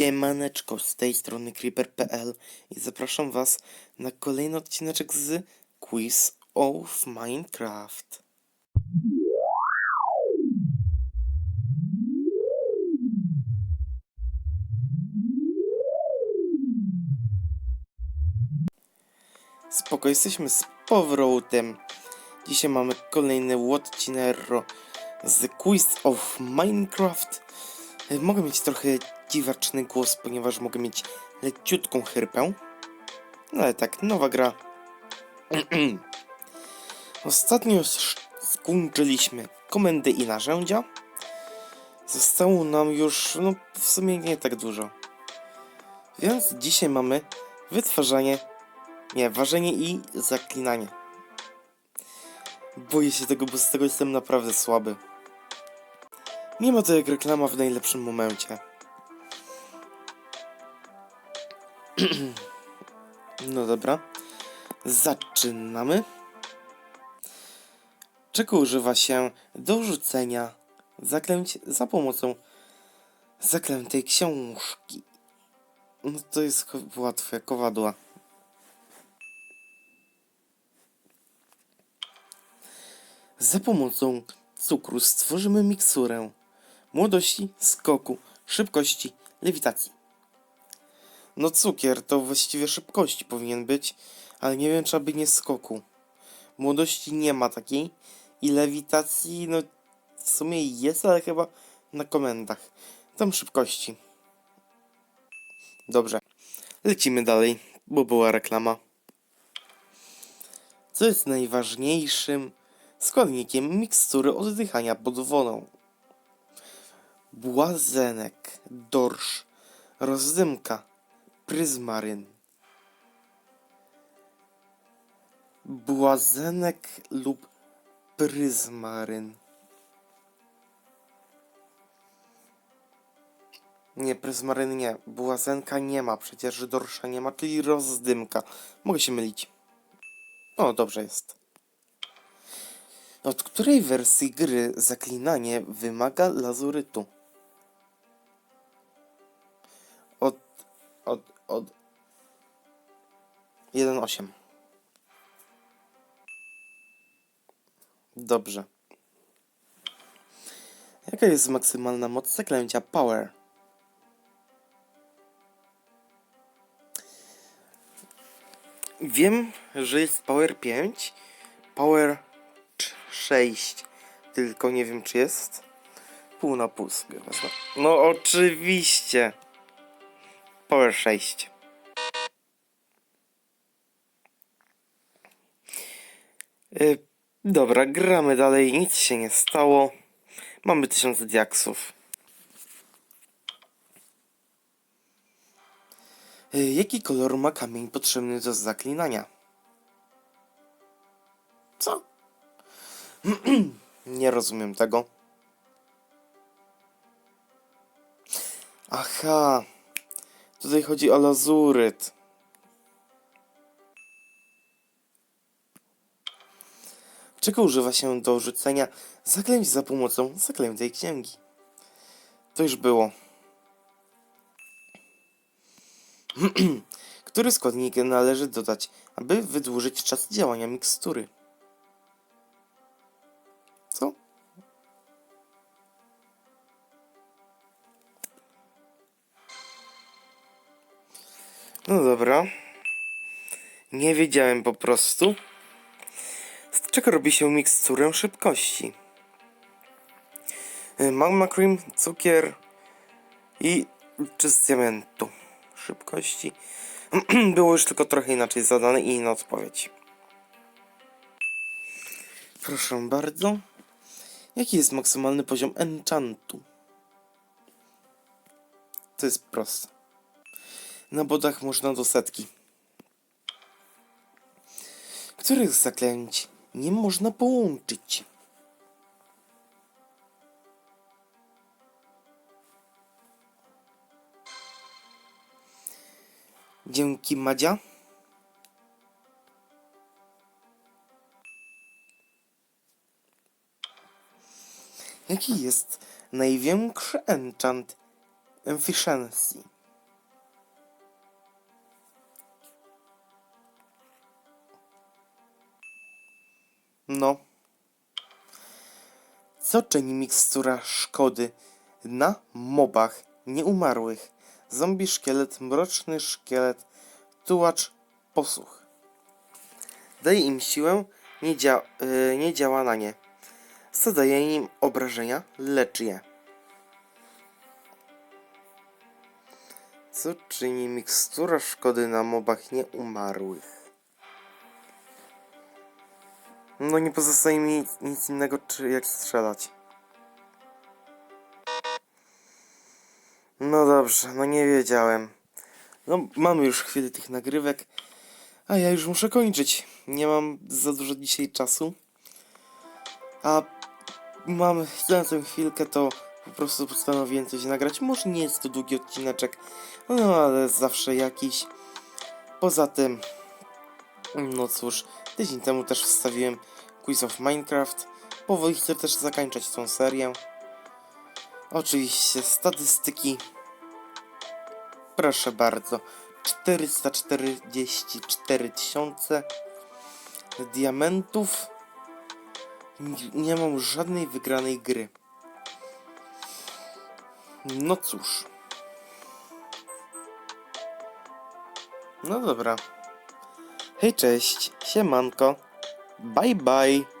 Siemaneczko, z tej strony Creeper.pl i zapraszam was na kolejny odcineczek z Quiz of Minecraft. Spoko, jesteśmy z powrotem. Dzisiaj mamy kolejny odcinero z Quiz of Minecraft. Mogę mieć trochę dziwaczny głos, ponieważ mogę mieć leciutką chrypę. No ale tak, nowa gra. Ostatnio skończyliśmy komendy i narzędzia. Zostało nam już, no w sumie nie tak dużo. Więc dzisiaj mamy wytwarzanie, nie, ważenie i zaklinanie. Boję się tego, bo z tego jestem naprawdę słaby. Ma to jak reklama w najlepszym momencie. no dobra. Zaczynamy. Czego używa się do rzucenia zaklęć za pomocą zaklętej książki? No to jest łatwe, kowadła. Za pomocą cukru stworzymy miksurę młodości, skoku, szybkości, lewitacji. No cukier to właściwie szybkości powinien być, ale nie wiem czy aby nie skoku. Młodości nie ma takiej i lewitacji no w sumie jest, ale chyba na komendach. Tam szybkości. Dobrze. Lecimy dalej, bo była reklama. Co jest najważniejszym składnikiem mikstury oddychania pod wodą? Błazenek, dorsz, rozdymka, pryzmaryn. Błazenek lub pryzmaryn. Nie, pryzmaryn nie. Błazenka nie ma, przecież dorsza nie ma, czyli rozdymka. Mogę się mylić. O, dobrze jest. Od której wersji gry zaklinanie wymaga lazurytu? Od. od. 1.8. Dobrze. Jaka jest maksymalna moc zaklęcia Power? Wiem, że jest Power 5, Power 6, tylko nie wiem czy jest pół na pół sobie wezmę. No oczywiście. Power 6. Y, dobra, gramy dalej, nic się nie stało. Mamy 1000 diaksów. Y, jaki kolor ma kamień potrzebny do zaklinania? Co? Nie rozumiem tego. Aha. Tutaj chodzi o lazuryt. Czego używa się do rzucenia zaklęć za pomocą zaklętej księgi? To już było. Który składnik należy dodać, aby wydłużyć czas działania mikstury? No dobra. Nie wiedziałem po prostu. Z czego robi się miksturę szybkości? Y, Magma cream, cukier i czy z diamentu. Szybkości. Było już tylko trochę inaczej zadane i inna odpowiedź. Proszę bardzo. Jaki jest maksymalny poziom enchantu? To jest proste. Na bodach można do setki. Których zaklęć nie można połączyć? Dzięki Madzia. Jaki jest największy enchant efficiency? No. Co czyni mikstura szkody na mobach nieumarłych? Zombie szkielet, mroczny szkielet, tułacz, posłuch. Daje im siłę, nie, dzia yy, nie działa na nie. Zadaje im obrażenia, leczy je. Co czyni mikstura szkody na mobach nieumarłych? No nie pozostaje mi nic, innego, czy jak strzelać. No dobrze, no nie wiedziałem. No mamy już chwilę tych nagrywek, a ja już muszę kończyć. Nie mam za dużo dzisiaj czasu. A mam za tę chwilkę to po prostu postanowiłem coś nagrać. Może nie jest to długi odcineczek, no ale zawsze jakiś. Poza tym, no cóż, tydzień temu też wstawiłem Quiz of Minecraft. Powoli chcę też zakończyć tą serię. Oczywiście statystyki. Proszę bardzo. 444 tysiące diamentów. Nie mam żadnej wygranej gry. No cóż. No dobra. Hej, cześć. Siemanko. Bye bye.